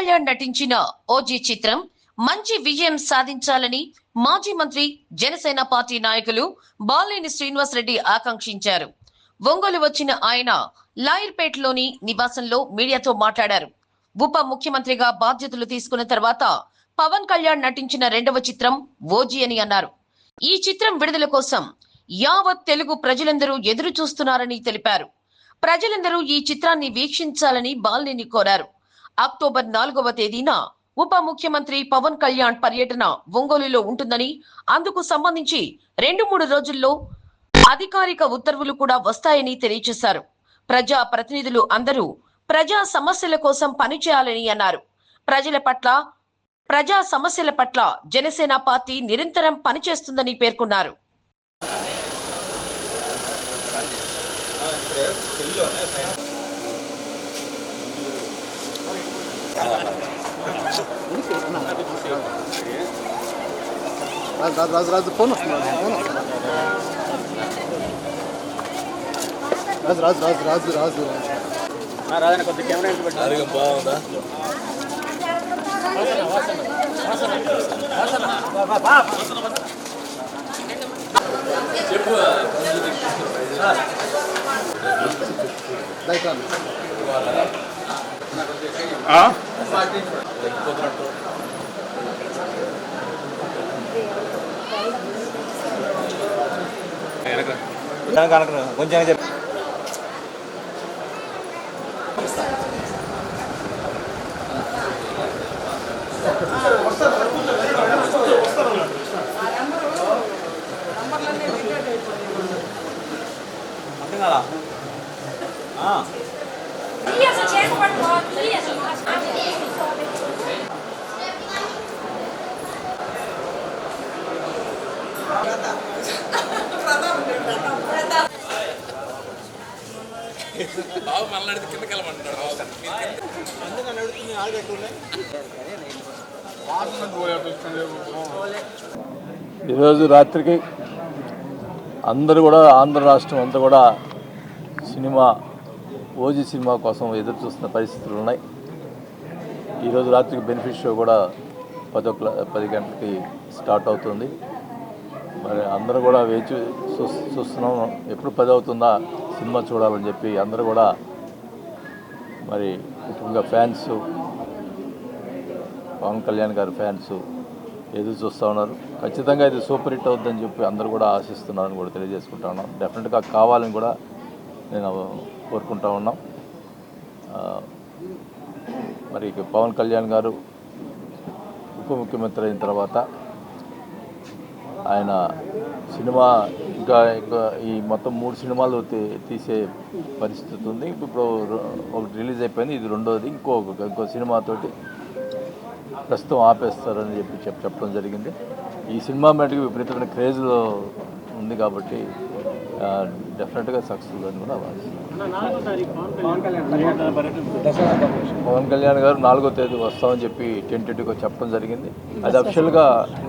కళ్యాణ్ నటించిన ఓజీ చిత్రం మంచి విజయం సాధించాలని మాజీ మంత్రి జనసేన పార్టీ నాయకులు బాలినేని శ్రీనివాస్ రెడ్డి ఆకాంక్షించారు. ఒంగోలు వచ్చిన ఆయన లాయర్పేటలోని నివాసంలో మీడియాతో మాట్లాడారు. ఉప ముఖ్యమంత్రిగా బాధ్యతలు తీసుకున్న తర్వాత పవన్ కళ్యాణ్ నటించిన రెండవ చిత్రం ఓజీ అని అన్నారు. ఈ చిత్రం విడుదల కోసం యావత్ తెలుగు ప్రజలందరూ ఎదురు చూస్తున్నారని తెలిపారు. ప్రజలందరూ ఈ చిత్రాన్ని వీక్షించాలని బాలినేని కోరారు. అక్టోబర్ నాలుగవ తేదీన ఉప ముఖ్యమంత్రి పవన్ కళ్యాణ్ పర్యటన ఒంగోలులో ఉంటుందని అందుకు సంబంధించి రెండు మూడు రోజుల్లో అధికారిక ఉత్తర్వులు కూడా వస్తాయని తెలియజేశారు ప్రజా ప్రతినిధులు అందరూ ప్రజా సమస్యల కోసం పనిచేయాలని అన్నారు. ప్రజల పట్ల ప్రజా సమస్యల పట్ల జనసేన పార్టీ నిరంతరం పనిచేస్తుందని పేర్కొన్నారు. రాజు రాజు రాజు రాజు ఫోన్ వస్తుంది ఫోన్ వస్తుంది రాజు రాజు రాజన కొద్ది కెమెరా ఇంటి పెట్టు అదిగా బాగుందా చెప్పు దయకాలు కొంచెం చెప్పు అర్థం కాదా బాబు మళ్ళీ అడిగితే ఈరోజు రాత్రికి అందరూ కూడా ఆంధ్ర రాష్ట్రం అంతా కూడా సినిమా ఓజీ సినిమా కోసం ఎదురు చూస్తున్న పరిస్థితులు ఉన్నాయి. ఈరోజు రాత్రికి బెనిఫిట్ షో కూడా పదో క్లా పది గంటలకి స్టార్ట్ అవుతుంది. మరి అందరూ కూడా వేచి చూ- చూస్తున్నాం. ఎప్పుడు పది అవుతుందా సినిమా చూడాలని చెప్పి అందరూ కూడా మరి ముఖ్యంగా ఫ్యాన్స్ పవన్ కళ్యాణ్ గారి ఫ్యాన్స్ ఎదురు చూస్తూ ఉన్నారు. ఖచ్చితంగా ఇది సూపర్ హిట్ అవుద్దని చెప్పి అందరూ కూడా ఆశిస్తున్నారని కూడా తెలియజేసుకుంటా ఉన్నాం. డెఫినెట్గా కావాలని కూడా నేను కోరుకుంటా ఉన్నాం. మరి పవన్ కళ్యాణ్ గారు ఉప ముఖ్యమంత్రి అయిన తర్వాత ఆయన సినిమా ఇంకా ఇంకా ఈ మొత్తం మూడు సినిమాలు తీసే పరిస్థితి ఉంది. ఇప్పుడు ఒకటి రిలీజ్ అయిపోయింది ఇది రెండోది. ఇంకో ఇంకో సినిమాతోటి ప్రస్తుతం ఆపేస్తారని చెప్పి చెప్ చెప్పడం జరిగింది. ఈ సినిమా మటుకు విపరీతమైన క్రేజ్ ఉంది కాబట్టి డెఫినెట్గా సక్సెస్ఫుల్ అని కూడా పవన్ కళ్యాణ్ పవన్ గారు. నాలుగో తేదీ వస్తామని చెప్పి టెంటెడ్గా చెప్పడం జరిగింది. అది అఫిషియల్గా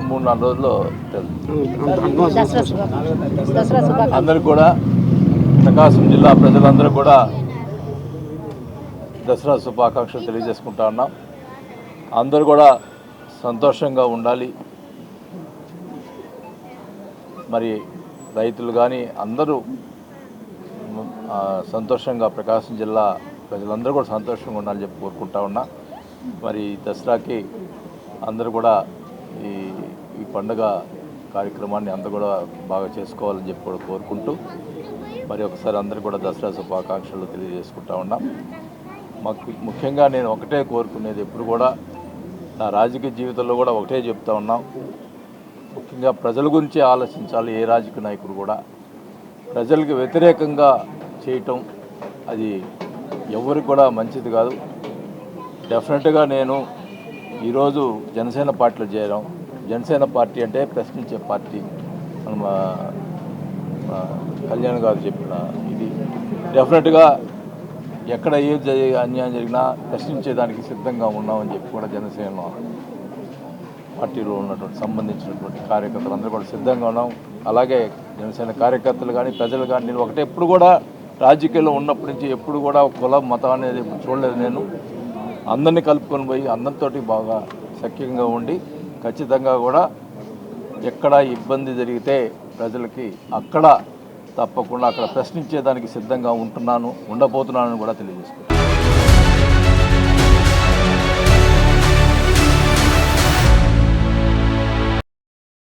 మూడు నాలుగు రోజుల్లో తెలుస్తుంది అందరికి కూడా ప్రకాశం జిల్లా ప్రజలందరూ కూడా దసరా శుభాకాంక్షలు తెలియజేసుకుంటా ఉన్నాం. అందరూ కూడా సంతోషంగా ఉండాలి. మరి రైతులు కానీ అందరూ సంతోషంగా ప్రకాశం జిల్లా ప్రజలందరూ కూడా సంతోషంగా ఉండాలని చెప్పి కోరుకుంటా ఉన్నా. మరి దసరాకి అందరూ కూడా ఈ ఈ పండుగ కార్యక్రమాన్ని అందరూ కూడా బాగా చేసుకోవాలని చెప్పి కూడా కోరుకుంటూ మరి ఒకసారి అందరూ కూడా దసరా శుభాకాంక్షలు తెలియజేసుకుంటా ఉన్నాం. మాకు ముఖ్యంగా నేను ఒకటే కోరుకునేది ఎప్పుడు కూడా నా రాజకీయ జీవితంలో కూడా ఒకటే చెప్తా ఉన్నాం. ముఖ్యంగా ప్రజల గురించి ఆలోచించాలి ఏ రాజకీయ నాయకుడు కూడా. ప్రజలకు వ్యతిరేకంగా చేయటం అది ఎవరికి కూడా మంచిది కాదు. డెఫినెట్గా నేను ఈరోజు జనసేన పార్టీలో చేరాం. జనసేన పార్టీ అంటే ప్రశ్నించే పార్టీ మన కళ్యాణ్ గారు చెప్పిన ఇది. డెఫినెట్గా ఎక్కడ ఏ అన్యాయం జరిగినా ప్రశ్నించేదానికి సిద్ధంగా ఉన్నామని చెప్పి కూడా జనసేన పార్టీలో ఉన్నటువంటి సంబంధించినటువంటి కార్యకర్తలు అందరూ కూడా సిద్ధంగా ఉన్నాం. అలాగే జనసేన కార్యకర్తలు కానీ ప్రజలు కానీ నేను ఒకటే ఎప్పుడు కూడా రాజకీయాల్లో ఉన్నప్పటి నుంచి ఎప్పుడు కూడా కుల మతం అనేది చూడలేదు నేను. అందరినీ కలుపుకొని పోయి అందరితోటి బాగా సఖ్యంగా ఉండి ఖచ్చితంగా కూడా ఎక్కడ ఇబ్బంది జరిగితే ప్రజలకి అక్కడ తప్పకుండా అక్కడ ప్రశ్నించేదానికి సిద్ధంగా ఉంటున్నాను ఉండబోతున్నానని కూడా తెలియజేసుకుంటాను